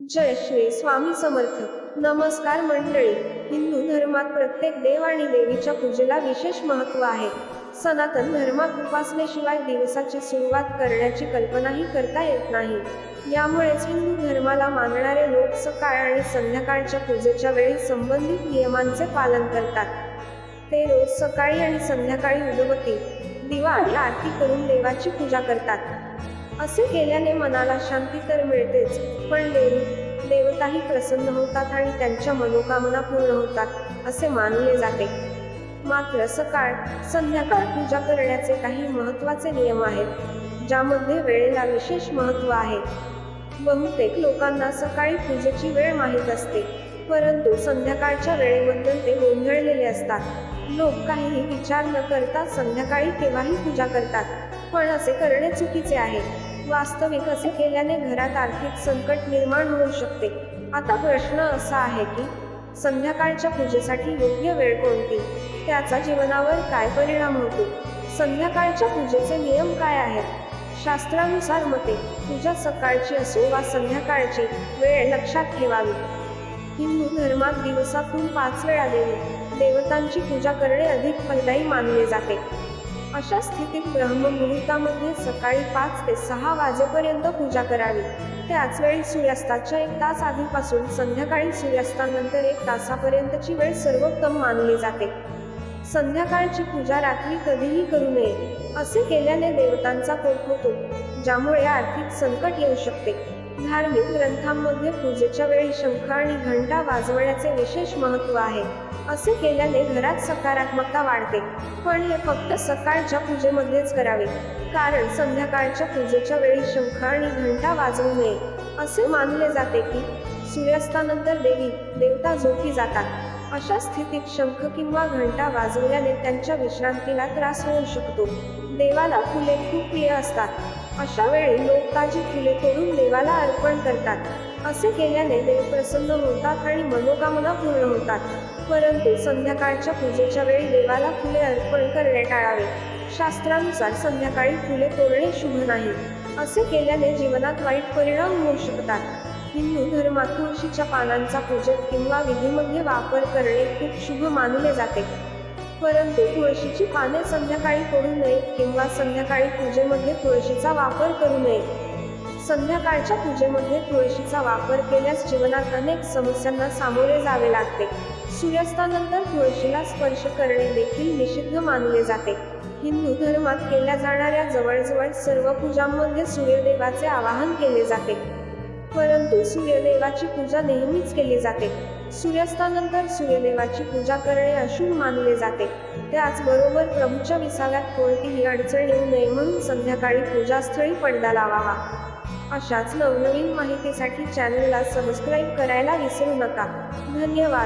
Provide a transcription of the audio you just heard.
जय श्री स्वामी समर्थ. नमस्कार मंडळी. हिंदू धर्मात प्रत्येक देव आणि देवीच्या पूजेला विशेष महत्त्व आहे. सनातन धर्मात उपासनेशिवाय दिवसाची सुरुवात करण्याची कल्पनाही करता येत नाही. यामुळेच हिंदू धर्माला मानणारे लोक सकाळ आणि संध्याकाळच्या पूजेच्या वेळी संबंधित नियमांचे पालन करतात. ते रोज सकाळी आणि संध्याकाळी उदबत्ती दिवा आणि आरती करून देवाची पूजा करतात. असे केल्याने मनाला शांती तर मिळतेच पण देवी देवताही प्रसन्न होतात आणि त्यांच्या मनोकामना पूर्ण होतात असे मानले जाते. मात्र सकाळ संध्याकाळ पूजा करण्याचे काही महत्त्वाचे नियम आहेत ज्यामध्ये वेळेला विशेष महत्त्व आहे. बहुतेक लोकांना सकाळी पूजेची वेळ माहीत असते परंतु संध्याकाळच्या वेळेबद्दल ते गोंधळलेले असतात. लोक काहीही विचार न करता संध्याकाळी केव्हाही पूजा करतात. पण असे करणे चुकीचे आहे. वास्तविक असे केल्याने घरात आर्थिक संकट निर्माण होऊ शकते. आता प्रश्न असा आहे की संध्याकाळच्या पूजेसाठी योग्य वेळ कोणती? त्याचा जीवनावर काय परिणाम होतो? संध्याकाळच्या पूजेचे नियम काय आहेत? शास्त्रानुसार मते पूजा सकाळची असो वा संध्याकाळची वेळ लक्षात ठेवावी. हिंदू धर्मात दिवसातून पाच वेळा देवी. देवतांची पूजा करणे अधिक फलदायी मानले जाते. अशा स्थितीत ब्रह्ममुहूर्तामध्ये सकाळी पाच ते सहा वाजेपर्यंत पूजा करावी. त्याच वेळी सूर्यास्ताच्या एक तास आधीपासून संध्याकाळी सूर्यास्तानंतर एक तासापर्यंतची वेळ सर्वोत्तम मानली जाते. संध्याकाळची पूजा रात्री कधीही करू नये असे केल्याने देवतांचा कोप होतो ज्यामुळे आर्थिक संकट येऊ शकते. धार्मिक ग्रंथांमध्ये पूजेच्या वेळी शंख आणि घंटा वाजवण्याचे विशेष महत्त्व आहे. असे केल्याने घरात सकारात्मकता वाढते. पण हे फक्त सकाळच्या पूजेमध्येच करावे. कारण संध्याकाळच्या पूजेच्या वेळी शंख आणि घंटा वाजवू नये. असे मानले जाते की सूर्यास्तानंतर देवी देवता झोपी जातात. अशा स्थितीत शंख किंवा घंटा वाजवल्याने त्यांच्या विश्रांतीला त्रास होऊ शकतो. देवाला फुले खूप प्रिय असतात. अशा वेळी लोक ताजी फुले तोडून देवाला अर्पण करतात. असे केल्याने देव प्रसन्न होतात आणि मनोकामना पूर्ण होतात. परंतु संध्याकाळच्या पूजेच्या वेळी देवाला फुले अर्पण करणे टाळावे. शास्त्रानुसार संध्याकाळी फुले तोडणे शुभ नाही. असे केल्याने जीवनात वाईट परिणाम होऊ शकतात. हिंदू धर्मात तुळशीच्या पानांचा पूजन किंवा विधीमध्ये वापर करणे खूप शुभ मानले जाते. परंतु तुळशीची पाने संध्याकाळी तोडू नये किंवा संध्याकाळी पूजेमध्ये तुळशीचा वापर करू नये. संध्याकाळच्या पूजेमध्ये तुळशीचा वापर केल्यास जीवनात अनेक समस्यांना सामोरे जावे लागते. सूर्यास्तानंतर तुळशीला स्पर्श करणे देखील निषिद्ध मानले जाते. हिंदू धर्मात केल्या जाणाऱ्या जवळजवळ सर्व पूजांमध्ये सूर्यदेवाचे आवाहन केले जाते. परंतु सूर्यदेवाची पूजा नेहमीच केली जाते. सूर्यास्तानंतर सूर्यदेवाची पूजा करणे अशुभ मानले जाते. त्याचबरोबर प्रभूच्या विसाव्यात कोणतीही अडचण येऊ नये म्हणून संध्याकाळी पूजास्थळी पडदा लावावा. अशाच नवनवीन माहितीसाठी चॅनलला सबस्क्राईब करायला विसरू नका. धन्यवाद.